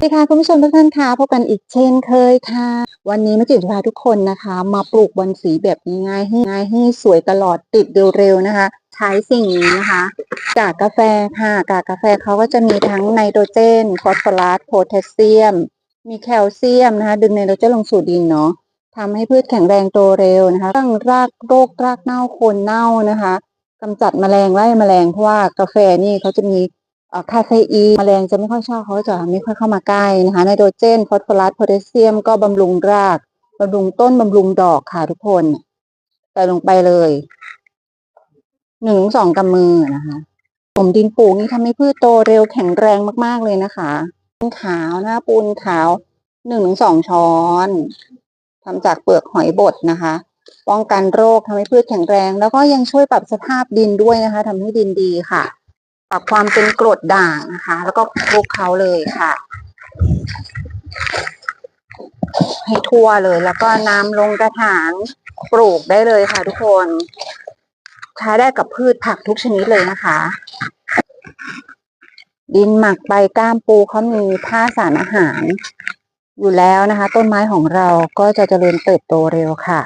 สวัสดีค่ะคุณผู้ชมทุกท่านค่ะพบกันอีกเช่นเคยค่ะ วันนี้มาจิตพาทุกคนนะคะ มาปลูกบอนสีแบบง่ายๆให้ง่ายให้สวยตลอดติดเร็วๆนะคะ ใช้สิ่งนี้นะคะ กากกาแฟค่ะ กากกาแฟเขาก็จะมีทั้งไนโตรเจนฟอสฟอรัสโพแทสเซียม มีแคลเซียมนะคะ ดึงไนโตรเจนลงสู่ดินเนาะทำให้พืชแข็งแรงโตเร็วนะคะตั้งรากโรครากเน่าโคนเน่านะคะกำจัดแมลงไล่แมลงเพราะว่ากาแฟนี่เขาจะมี คาเฟอีนแมลงจะไม่ค่อยชอบเขาจะไม่ค่อยเข้ามาใกล้นะคะไนโตรเจนฟอสฟอรัสโพแทสเซียมก็บำรุงรากบำรุงต้นบำรุงดอกค่ะทุกคนใส่ลงไปเลยหนึ่งสองกำมือนะคะผมดินปลูกนี่ทำให้พืชโตเร็วแข็งแรงมากๆเลยนะคะปูนขาวนะปูนขาวหนึ่งถึงสองช้อนทำจากเปลือกหอยบดนะคะ ป้องกันโรคทำให้พืชแข็งแรง แล้วก็ยังช่วยปรับสภาพดินด้วยนะคะทำให้ดินดีค่ะ ปรับความเป็นกรดด่างนะคะ แล้วก็คลุกเขาเลยค่ะ ให้ทั่วเลย แล้วก็น้ำลงกระถางปลูกได้เลยค่ะ ทุกคน ใช้ได้กับพืชผักทุกชนิดเลยนะคะ ดินหมักใบก้ามปูเขามีท่าสารอาหาร อยู่แล้วนะคะ ต้นไม้ของเราก็จะเจริญเติบโตเร็วค่ะ